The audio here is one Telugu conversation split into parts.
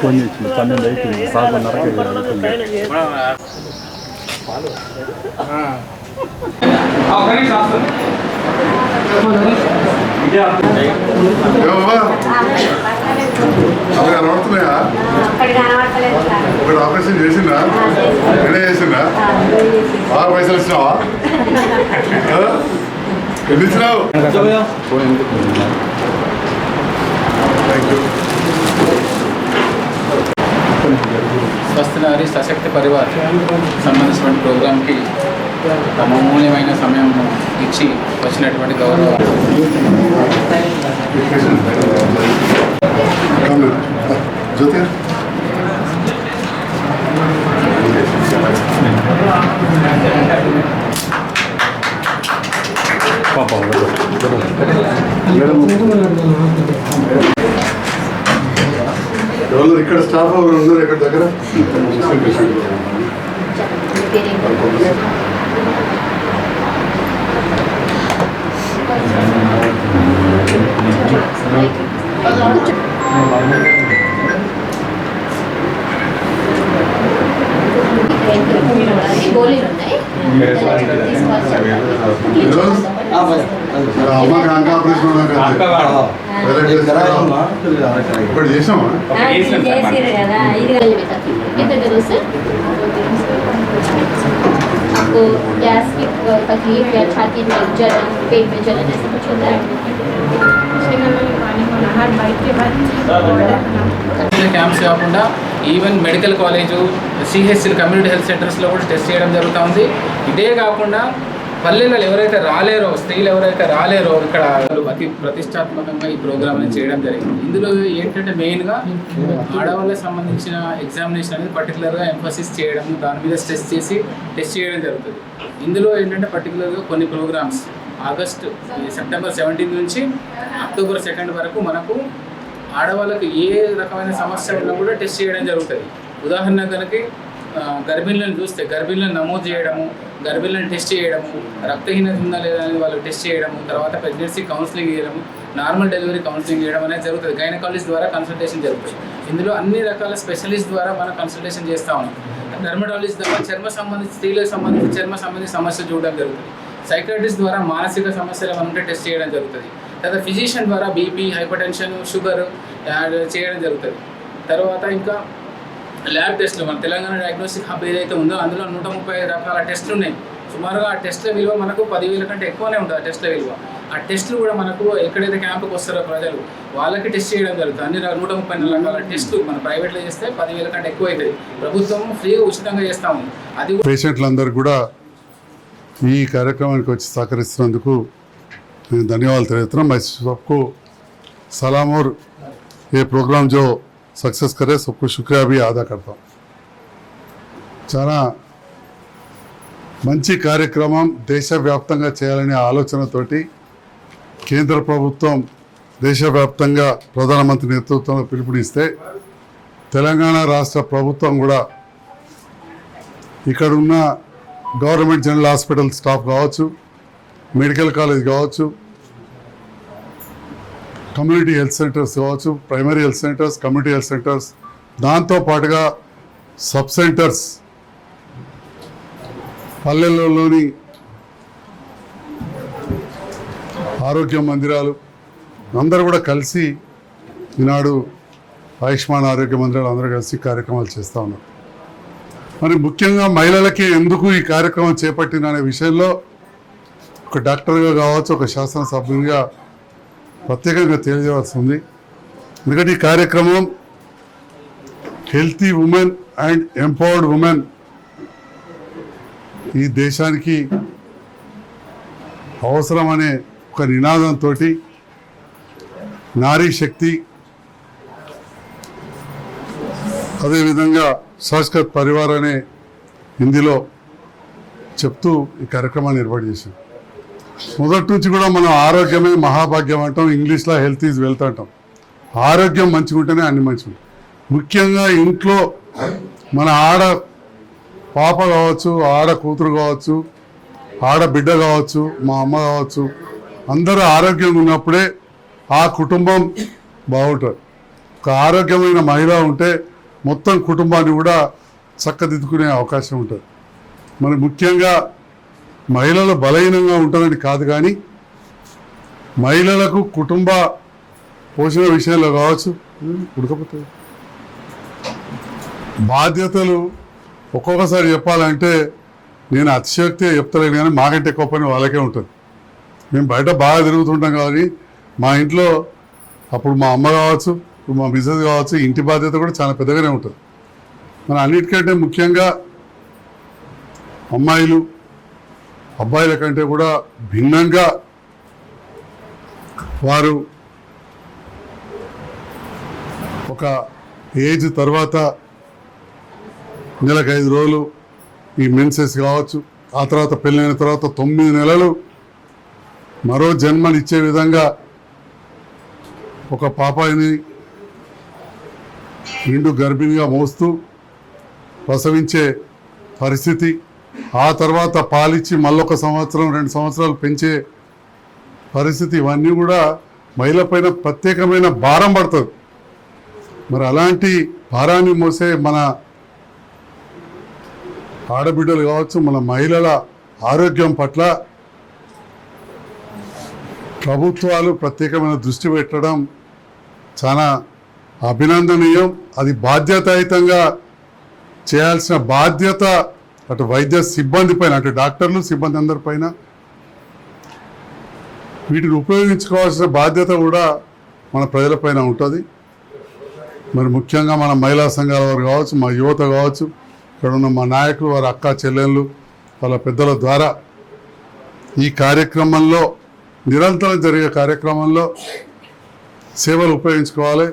ఫోన్ చేసింది పన్నెండు అవుతుంది కనబడుతున్నాయా ఒకటి ఆపరేషన్ చేసిందా? ఎక్కడ చేసిందా? బాగా పైసలు ఇచ్చినావా? ఆ? ఎన్ని ఇచ్చినావు ఫోన్ ఎందుకు థ్యాంక్ యూ స్వస్థ నారి సశక్తి పరివార్ సంబంధించిన ప్రోగ్రామ్కి తమ అమూల్యమైన సమయం ఇచ్చి వచ్చినటువంటి గౌరవ పాపం. మేడం ఇక్కడ స్టాఫ్ ఎవరు ఉన్నారు ఇక్కడ దగ్గర? గోళీలు ఉన్నాయి ఈరోజు అమ్మకి అంక ఆపరేషన్ ఉన్నాక ఇప్పుడు చేసామా చేసిరు కదా ఇది कितने दिनों से आपको गैस की तकलीफ या छाती में जलन पेट में जलन ऐसा कुछ होता है క్యాంప్స్ కాకుండా even medical college CHC community health సెంటర్స్లో కూడా టెస్ట్ చేయడం జరుగుతూ ఉంది ఇదే కాకుండా పల్లెలలో ఎవరైతే రాలేరో స్త్రీలు ఎవరైతే రాలేరో ఇక్కడ అతి ప్రతిష్టాత్మకంగా ఈ ప్రోగ్రామ్ని చేయడం జరిగింది. ఇందులో ఏంటంటే మెయిన్గా ఆడవాళ్ళకి సంబంధించిన ఎగ్జామినేషన్ అనేది పర్టికులర్గా ఎంఫోసిస్ చేయడం దాని మీద స్ట్రెస్ చేసి టెస్ట్ చేయడం జరుగుతుంది. ఇందులో ఏంటంటే పర్టికులర్గా కొన్ని ప్రోగ్రామ్స్ ఆగస్ట్ ఈ సెప్టెంబర్ సెవెంటీన్ నుంచి అక్టోబర్ సెకండ్ వరకు మనకు ఆడవాళ్ళకి ఏ రకమైన సమస్య ఉన్నా కూడా టెస్ట్ చేయడం జరుగుతుంది. ఉదాహరణ కనుక గర్భిణులను చూస్తే గర్భిణులను నమోదు చేయడము గర్భిణులను టెస్ట్ చేయడము రక్తహీనత ఉందా లేదా అనేది వాళ్ళు టెస్ట్ చేయడము తర్వాత ప్రెగ్నెన్సీ కౌన్సిలింగ్ చేయడము నార్మల్ డెలివరీ కౌన్సిలింగ్ చేయడం అనేది జరుగుతుంది. గైనకాలజిస్ట్ ద్వారా కన్సల్టేషన్ జరుగుతుంది. ఇందులో అన్ని రకాల స్పెషలిస్ట్ ద్వారా మనం కన్సల్టేషన్ చేస్తూ ఉన్నాం. డర్మటాలజిస్ట్ ద్వారా చర్మ సంబంధించి స్త్రీలకు సంబంధించి చర్మ సంబంధించి సమస్యలు చూడడం జరుగుతుంది. సైకాట్రిస్ట్ ద్వారా మానసిక సమస్యలు ఏమైనా టెస్ట్ చేయడం జరుగుతుంది. తర్వాత ఫిజిషియన్ ద్వారా బీపీ హైపర్ టెన్షన్ షుగర్ చేయడం జరుగుతుంది. తర్వాత ఇంకా ల్యాబ్ టెస్ట్లు మన తెలంగాణ డయాగ్నోస్టిక్ హబ్ ఏదైతే ఉందో అందులో నూట ముప్పై రకాల టెస్టులు ఉన్నాయి సుమారుగా ఆ టెస్ట్ల విలువ మనకు పదివేల కంటే ఎక్కువనే ఉంటుంది ఆ టెస్ట్ల విలువ ఆ టెస్టులు కూడా మనకు ఎక్కడైతే క్యాంపుకి వస్తారో ప్రజలు వాళ్ళకి టెస్ట్ చేయడం జరుగుతుంది అన్ని ర- నూట ముప్పై నాలుగు రకాల టెస్టులు మన ప్రైవేట్లో చేస్తే పదివేల కంటే ఎక్కువ అవుతుంది ప్రభుత్వం ఫ్రీగా ఉచితంగా చేస్తా ఉంది అది కూడా పేషెంట్లందరూ కూడా ఈ కార్యక్రమానికి వచ్చి సహకరిస్తున్నందుకు నేను ధన్యవాదాలు తెలియజేస్తున్నాం मैं सबको सलाम और ये प्रोग्राम जो सक्सेस करे सबको शुक्रिया भी अदा करता हूँ చాలా మంచి కార్యక్రమం దేశవ్యాప్తంగా చేయాలనే ఆలోచనతోటి కేంద్ర ప్రభుత్వం దేశవ్యాప్తంగా ప్రధానమంత్రి నేతృత్వంలో పిలుపునిస్తే తెలంగాణ రాష్ట్ర ప్రభుత్వం కూడా ఇక్కడ ఉన్న గవర్నమెంట్ జనరల్ హాస్పిటల్ స్టాఫ్ కావచ్చు మెడికల్ కాలేజ్ కావచ్చు కమ్యూనిటీ హెల్త్ సెంటర్స్ కావచ్చు primary health centres community health centres దాంతో పాటుగా సబ్ సెంటర్స్ పల్లెల్లోని ఆరోగ్య మందిరాలు అందరూ కూడా కలిసి ఈనాడు ఆయుష్మాన్ ఆరోగ్య మందిరాలు అందరూ కలిసి కార్యక్రమాలు చేస్తూ ఉన్నారు. మరి ముఖ్యంగా మహిళలకి ఎందుకు ఈ కార్యక్రమం చేపట్టిన అనే విషయంలో ఒక డాక్టర్గా కావచ్చు ఒక శాసనసభ్యునిగా ప్రత్యేకంగా తెలియజేయవలసి ఉంది ఎందుకంటే ఈ కార్యక్రమం healthy women and empowered women ఈ దేశానికి అవసరమనే ఒక నినాదంతో నారీ శక్తి అదేవిధంగా సంస్కృత్ పరివార్ అనే హిందీలో చెప్తూ ఈ కార్యక్రమాన్ని ఏర్పాటు చేశాను మొదటి నుంచి కూడా మనం ఆరోగ్యమే మహాభాగ్యం అంటాం ఇంగ్లీష్లో హెల్త్ ఈజ్ వెల్త్ అంటాం. ఆరోగ్యం మంచిగా ఉంటేనే అన్ని మంచిగా ముఖ్యంగా ఇంట్లో మన ఆడ పాప కావచ్చు ఆడ కూతురు కావచ్చు ఆడ బిడ్డ కావచ్చు మా అమ్మ కావచ్చు అందరూ ఆరోగ్యంగా ఉన్నప్పుడే ఆ కుటుంబం బాగుంటుంది. ఒక ఆరోగ్యమైన మహిళ ఉంటే మొత్తం కుటుంబాన్ని కూడా చక్కదిద్దుకునే అవకాశం ఉంటుంది. మరి ముఖ్యంగా మహిళలు బలహీనంగా ఉంటుందని కాదు కానీ మహిళలకు కుటుంబ పోషణ విషయంలో కావచ్చు ఉడకపోతుంది బాధ్యతలు ఒక్కొక్కసారి చెప్పాలంటే నేను అతిశక్తి చెప్తలేను కానీ మాకంటే ఎక్కువ పని వాళ్ళకే ఉంటుంది. మేము బయట బాగా తిరుగుతుంటాం కానీ మా ఇంట్లో అప్పుడు మా అమ్మ కావచ్చు ఇప్పుడు మా మిసెస్ కావచ్చు ఇంటి బాధ్యత కూడా చాలా పెద్దగానే ఉంటుంది. మన అన్నిటికంటే ముఖ్యంగా అమ్మాయిలు అబ్బాయిల కంటే కూడా భిన్నంగా వారు ఒక ఏజ్ తర్వాత నెలకు ఐదు రోజులు ఈ మెన్సెస్ కావచ్చు ఆ తర్వాత పెళ్ళైన తర్వాత తొమ్మిది నెలలు మరో జన్మనిచ్చే విధంగా ఒక పాపాయిని నిండు గర్భిణిగా మోస్తూ ప్రసవించే పరిస్థితి ఆ తర్వాత పాలిచ్చి మళ్ళొక సంవత్సరం రెండు సంవత్సరాలు పెంచే పరిస్థితి ఇవన్నీ కూడా మహిళపైన ప్రత్యేకమైన భారం పడుతుంది. మరి అలాంటి భారాన్ని మోసే మన ఆడబిడ్డలు కావచ్చు మన మహిళల ఆరోగ్యం పట్ల ప్రభుత్వాలు ప్రత్యేకమైన దృష్టి పెట్టడం చాలా అభినందనీయం. అది బాధ్యతాయుతంగా చేయాల్సిన బాధ్యత అటు వైద్య సిబ్బంది పైన అటు డాక్టర్లు సిబ్బంది అందరిపైన వీటిని ఉపయోగించుకోవాల్సిన బాధ్యత కూడా మన ప్రజలపైన ఉంటుంది. మరి ముఖ్యంగా మన మహిళా సంఘాల వారు కావచ్చు మా యువత కావచ్చు ఇక్కడ ఉన్న మా నాయకులు వారి అక్క చెల్లెళ్ళు వాళ్ళ పెద్దల ద్వారా ఈ కార్యక్రమంలో నిరంతరం జరిగే కార్యక్రమంలో సేవలు ఉపయోగించుకోవాలి.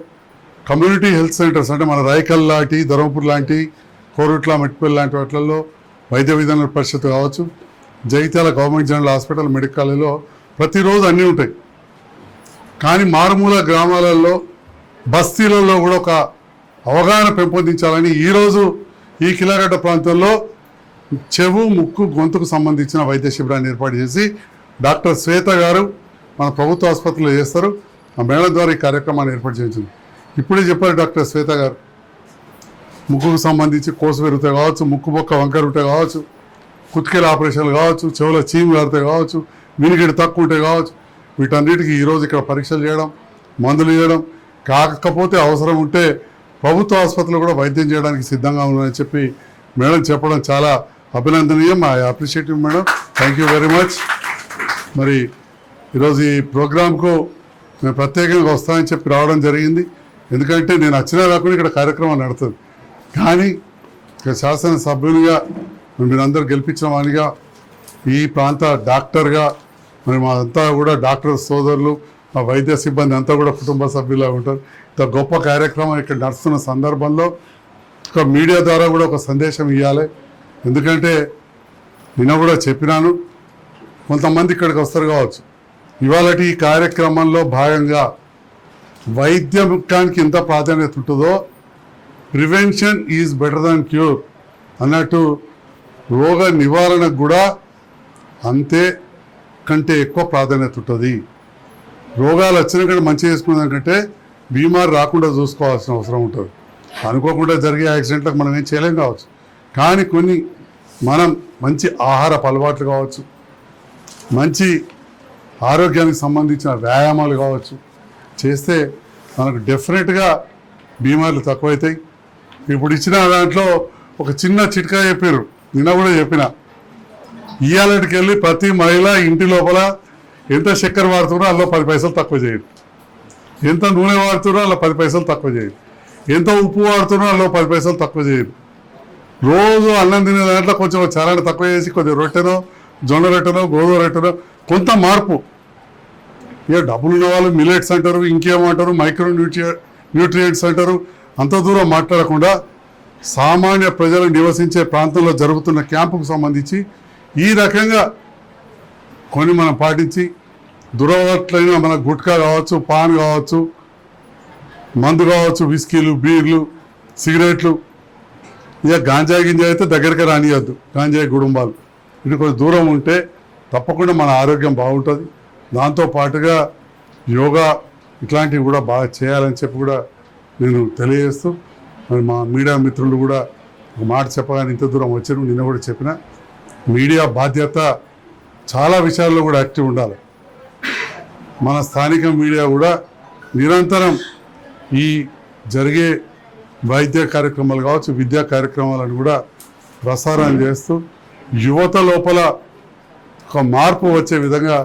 కమ్యూనిటీ హెల్త్ సెంటర్స్ అంటే మన రాయకల్ లాంటి ధర్మపూర్ లాంటి కోరుట్ల మెట్పల్లి లాంటి వాటిల్లో వైద్య విధాన పరిషత్ కావచ్చు Jagtial government general hospital medical కాలేజీలో ప్రతిరోజు అన్నీ ఉంటాయి. కానీ మారుమూల గ్రామాలలో బస్తీలలో కూడా ఒక అవగాహన పెంపొందించాలని ఈరోజు ఈ కిలాగడ్డ ప్రాంతంలో చెవు ముక్కు గొంతుకు సంబంధించిన వైద్య శిబిరాన్ని ఏర్పాటు చేసి డాక్టర్ శ్వేత గారు మన ప్రభుత్వ ఆసుపత్రిలో చేస్తారు. ఆ మేడం ద్వారా ఈ కార్యక్రమాన్ని ఏర్పాటు చేయించింది ఇప్పుడే చెప్పారు డాక్టర్ శ్వేత గారు. ముక్కుకు సంబంధించి కోసు పెరుగుతాయి కావచ్చు ముక్కు బొక్క వంకర ఉంటే కావచ్చు కుత్కెల ఆపరేషన్లు కావచ్చు చెవుల చీము కారితే కావచ్చు వినికిడి తక్కువ ఉంటే కావచ్చు. వీటన్నిటికీ ఈరోజు ఇక్కడ పరీక్షలు చేయడం మందులు ఇవ్వడం కాకపోతే అవసరం ఉంటే ప్రభుత్వ ఆసుపత్రులు కూడా వైద్యం చేయడానికి సిద్ధంగా ఉన్నారని చెప్పి మేడం చెప్పడం చాలా అభినందనీయం. I appreciative madam. Thank you very much మరి ఈరోజు ఈ ప్రోగ్రాంకు మేము ప్రత్యేకంగా వస్తామని చెప్పి రావడం జరిగింది. ఎందుకంటే నేను వచ్చినా కాకుండా ఇక్కడ కార్యక్రమం నడుతుంది. కానీ ఇక శాసనసభ్యునిగా మీరందరూ గెలిపించిన వానిగా ఈ ప్రాంత డాక్టర్గా మరి మా అంతా కూడా డాక్టర్ సోదరులు మా వైద్య సిబ్బంది అంతా కూడా కుటుంబ సభ్యులా ఉంటారు. ఇంత గొప్ప కార్యక్రమం ఇక్కడ నడుస్తున్న సందర్భంలో ఒక మీడియా ద్వారా కూడా ఒక సందేశం ఇవ్వాలి ఎందుకంటే నిన్న కూడా చెప్పినాను కొంతమంది ఇక్కడికి వస్తారు కావచ్చు. ఇవాళ ఈ కార్యక్రమంలో భాగంగా వైద్య ముఖ్యానికి ఎంత ప్రాధాన్యత ఉంటుందో prevention is better than cure అన్నట్టు రోగ నివారణకు కూడా అంతే కంటే ఎక్కువ ప్రాధాన్యత ఉంటుంది. రోగాలు వచ్చినాక మంచి చేసుకునే బీమారు రాకుండా చూసుకోవాల్సిన అవసరం ఉంటుంది. అనుకోకుండా జరిగే యాక్సిడెంట్లకు మనం ఏం చేయలేం కావచ్చు. కానీ కొన్ని మనం మంచి ఆహారపు అలవాట్లు కావచ్చు. మంచి ఆరోగ్యానికి సంబంధించిన వ్యాయామాలు కావచ్చు. చేస్తే మనకు డెఫినెట్గా బీమార్లు తక్కువైతాయి. ఇప్పుడు ఇచ్చిన దాంట్లో ఒక చిన్న చిట్కా చెప్పారు. నిన్న కూడా చెప్పిన. ఇయ్యాలకి వెళ్ళి ప్రతి మహిళ ఇంటి లోపల ఎంత చక్కెర వాడుతున్నా అందులో పది పైసలు తక్కువ చేయండి. ఎంత నూనె వాడుతున్నా అందులో పది పైసలు తక్కువ చేయండి. ఎంత ఉప్పు వాడుతున్నా అందులో పది పైసలు తక్కువ చేయండి. రోజు అన్నం తినే దాంట్లో కొంచెం చలాన్ని తక్కువ చేసి కొద్దిగా రొట్టెనో జొన్న రొట్టెనో గోధుమ రొట్టెనో కొంత మార్పు. ఇక డబ్బులు ఉన్న వాళ్ళు మిలెట్స్ అంటారు ఇంకేమంటారు మైక్రో న్యూట్రియ న్యూట్రియంట్స్ అంటారు అంత దూరం మాట్లాడకుండా సామాన్య ప్రజలు నివసించే ప్రాంతంలో జరుగుతున్న క్యాంపుకు సంబంధించి ఈ రకంగా కొన్ని మనం పాటించి దురవట్లైన మన గుట్కా కావచ్చు పాన్ కావచ్చు మందు కావచ్చు విస్కీలు బీర్లు సిగరెట్లు ఇక గాంజా గింజ అయితే దగ్గరికి రానియద్దు. గాంజాయి కుటుంబాలు ఇటు కొంచెం దూరం ఉంటే తప్పకుండా మన ఆరోగ్యం బాగుంటుంది. దాంతో పాటుగా యోగా ఇట్లాంటివి కూడా బాగా చేయాలని చెప్పి కూడా నేను తెలియజేస్తూ మరి మా మీడియా మిత్రులు కూడా ఒక మాట చెప్పగానే ఇంత దూరం వచ్చారు నిన్న కూడా చెప్పిన. మీడియా బాధ్యత చాలా విషయాల్లో కూడా యాక్టివ్ ఉండాలి. మన స్థానిక మీడియా కూడా నిరంతరం ఈ జరిగే వైద్య కార్యక్రమాలు కావచ్చు విద్యా కార్యక్రమాలను కూడా ప్రసారం చేస్తూ యువత లోపల ఒక మార్పు వచ్చే విధంగా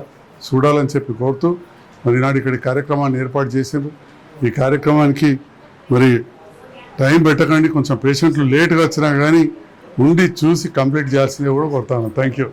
చూడాలని చెప్పి కోరుతూ మరి నాడు ఇక్కడ కార్యక్రమాన్ని ఏర్పాటు చేసిండ్రు. ఈ కార్యక్రమానికి మరి టైం పెట్టకండి కొంచెం పేషెంట్లు లేట్గా వచ్చినా కానీ ఉండి చూసి కంప్లీట్ చేయాల్సిందే కూడా కొడతాను థ్యాంక్ యూ